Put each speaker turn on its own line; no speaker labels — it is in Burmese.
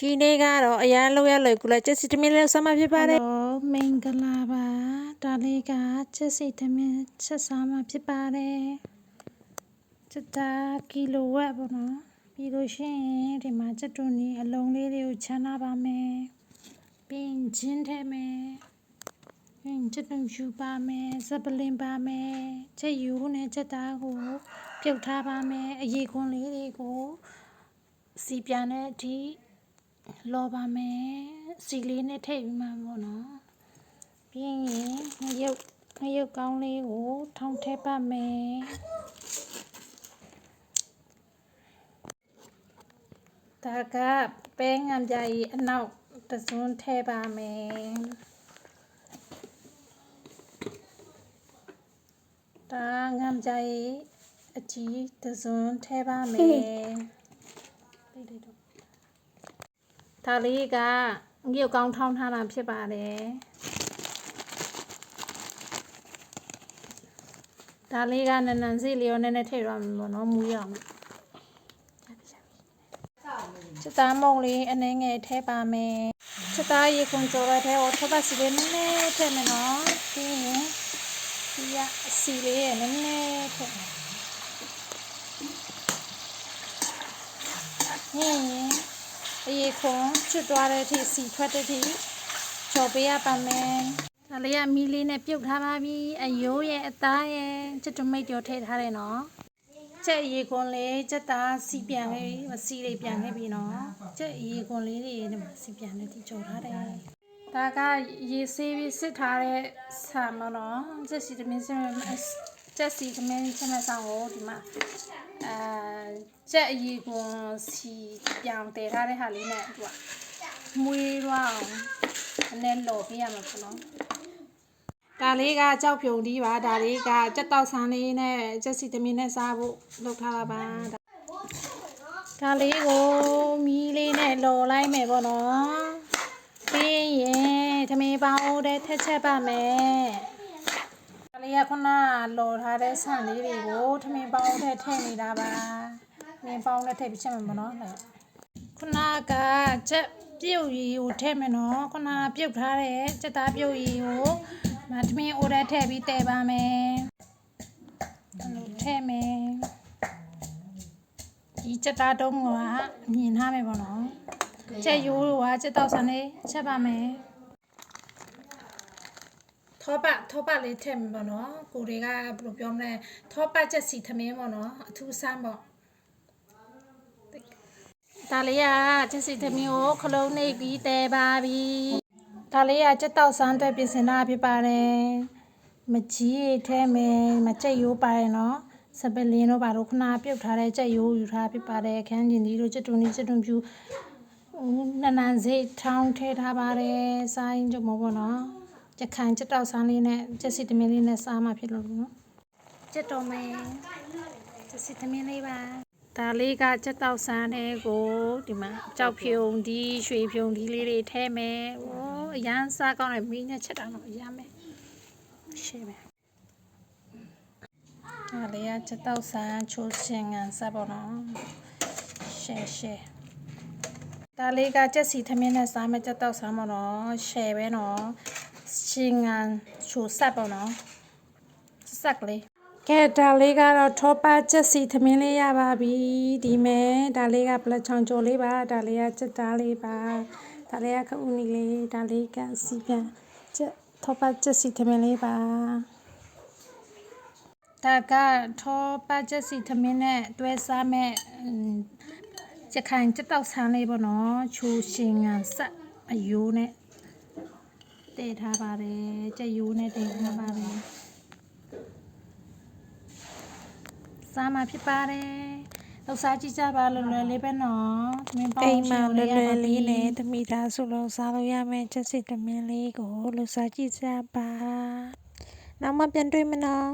ဒီနေ့ကတော့အရန်လောက်ရလွယ်ကူလာချက်စီတမင်းလေးဆမ်းမဖြစ်ပါတယ်
မင်္ဂလာပါဒါလေးကချက်စီသမင်းချက်စားမှာဖြစ်ပါတယ်ချက်တာကီလိုဝက်ပေါ့နော်ပြီးလို့ရှိရင်ဒီမှာချက်တူနီအလုံးလေးတွေကိုချမ်းသာပါမယ်ပြီးရင်ဂျင်းထဲမယ်ပြီးရင်ချက်တူယူပါမယ်ဇပလင်ပါမယ်ချက်ယူနဲ့ချက်သားကိုပြုတ်ထားပါမယ်အရေခွန်လေးတွေကိုစီပြန်တဲ့အထိ လောပါမယ်စီလေးနဲ့ထည့်ပြီးမှပေါ့နော်ပြီးရင်ငရုတ်ငရုတ်ကောင်းလေးကိုထောင်းထည့်ပါမယ်ဒါကပဲငံပြာကြီးအနောက်တစ်စွန်းထည့်ပါမယ်ဒါငံပြာကြီးအကြီးတစ်စွန်းထည့်ပါမယ်ပိတ်လိုက်တော့ ဒါလေးကငရုတ်ကောင်းထောင်းထားတာဖြစ်ပါတယ်ဒါလေးကနနန်စီလေးရောနည်းနည်းထည့်ရမှာပေါ့နော်မူရအောင်ချက်သားမုံလေးအနှဲငယ်ထည့်ပါမယ်ချက်သားရေခွန်ကြော်ရတဲ့ဟိုထပ်ပါစီလေးနည်းနည်းထည့်မယ်နော်ပြီးရင်ဒီရအစီလေးရနည်းနည်းထည့်မယ်ဟင်း အရေခွန်ချွတ်သွားတဲ့အထိစီထွက်တဲ့အထိကြော်ပေးရပါမယ်ဒါလေးကမီလေးနဲ့ပြုတ်ထားပါပြီအယိုးရဲ့အသားရဲ့ချက်တမိတ်ကြော်ထည့်ထားတယ်နော်ချက်အရေခွန်လေးချက်သားစီပြန်လေးမစီလေးပြန်ခဲ့ပြီနော်ချက်အရေခွန်လေးတွေဒီမှာစီပြန်လေးဒီကြော်ထားတယ်ဒါကရေဆေးပြီးစစ်ထားတဲ့ဆာမနော်ချက်စီသမင်းစင် ချက်စီသမင်းစင်မဆောင်ကိုဒီမှာအဲချက်အရေခွန်စီပြောင်တည်ထားတဲ့ဟာလေးနဲ့သူကမွေးတော့အောင်အနဲ့လော်ပြရမှာပေါ့နော်ဒါလေးကကြောက်ဖြုံဒီပါဒါလေးကကြက်တောက်ဆန်းလေးနဲ့ကြက်စီသမီးနဲ့စားဖို့လုပ်ထားတာပါဒါဒါလေးကိုမီးလေးနဲ့လော်လိုက်မယ်ပေါ့နော်ပြီးရင်သမီးပေါင်းဦးတဲ့ထက်ချက်ပါမယ်ဒါလေး ကခုနလော်ထားတဲ့ဆန်လေးတွေကိုသမီးပေါင်းဦးတဲ့ထည့်နေတာပါသမီးပေါင်းနဲ့ထည့်ပြီးချက်မယ်ပေါ့နော်ခုနကချက်ပြုတ်ရီကိုထည့်မယ်နော်ခုနပြုတ်ထားတဲ့ချက်သားပြုတ်ရီကိုမသမင်းအိုရက်ထည့်ပြီးတည်ပါမယ်အဲ့လိုထည့်မယ်ဒီချက်သားတုံးကမြင်ထားမယ်ပေါ့နော်ချက်ရိုးကချက်တော့ဆန်လေးချက်ပါမယ် ထောပထောပလေးထည့်မယ်ပေါ့နော်ကိုတွေကဘယ်လိုပြောမလဲထောပချက်စီသမင်းပေါ့နော်အထူးဆန်းပေါ့ဒါလေးကချက်စီသမင်းကိုခလုံးနှိပ်ပြီးတည်ပါပြီဒါလေးကကြက်တောက်ဆန်းအတွက်ပြင်ဆင်တာဖြစ်ပါတယ်။မကြီးရိတ်ထဲမယ်မကြက်ရိုးပါတယ်နော်။စပလင်းတို့ဘာလို့ခဏပြုတ်ထားတဲ့ကြက်ရိုးယူထားဖြစ်ပါတယ်။ခန်းကျင်ဒီတို့ကြက်တုံနီကြက်တုံပြူနနန်စိတ်ထောင်းထဲထားပါတယ်။စားရင်ကြမပေါ့နော်။ ကြက်ခိုင်ကြက်တောက်ဆန်းလေးနဲ့ကြက်စီတမင်းလေးနဲ့စားမှဖြစ်လို့နော်။ကြက်တော်မယ်ကြက်စီတမင်းလေးပါဒါလေးကကြက်တောက်ဆန်းတဲ့ကိုဒီမှာကြောက်ဖြုံဒီရွှေဖြုံဒီလေးတွေထဲမယ်။အိုးအရန်စားကောင်းတယ်မီးနဲ့ချက်တာတော့အရန်ပဲ။ရှေ့ပဲ။ဒါလေးကကြက်တောက်ဆန်းချိုးစင်ငံစားပေါ့နော်။ရှယ်ရှယ်။ဒါလေးကကြက်စီသမင်းနဲ့စားမယ်ကြက်တောက်ဆန်းပေါ့နော်။ရှယ်ပဲနော်။ ရှင်ငံချိုးဆက်ပေါ့နော်။ဆက်ကလေးကဲဒါလေးကတော့ထောပါချက်စီသမင်းလေးရပါပြီဒီမဲ့ဒါလေးကပလက်ချောင်ကျော်လေးပါဒါလေးကချက်သားလေးပါဒါလေးကခဦးနီလေးဒါလေးကစီပြန်ချက်ထောပါချက်စီသမင်းလေးပါဒါကထောပါချက်စီသမင်းနဲ့တွဲစားမဲ့ချက်ခိုင်ချက်တောက်ဆန်းလေးပေါ့နော်ချိုးရှင်ငံဆက်အယိုးနဲ့ တည်ထားပါတယ်ချက်ယိုးနဲ့တည်ထားပါတယ်စားမှာဖြစ်ပါတယ်။လောက်စားကြည့်ကြပါလွယ်လွယ်လေးပဲနော်။သမင်းပေါင်း
အိမ်မှာလွယ်လွယ်လေး
နဲ့
နဲ့သမီးသားစုလုံးစားလို့ရမယ်ချက်စီတမင်းလေးကိုလှူစားကြည့်ကြပါနောက်မှပြန်တွေ့မနော်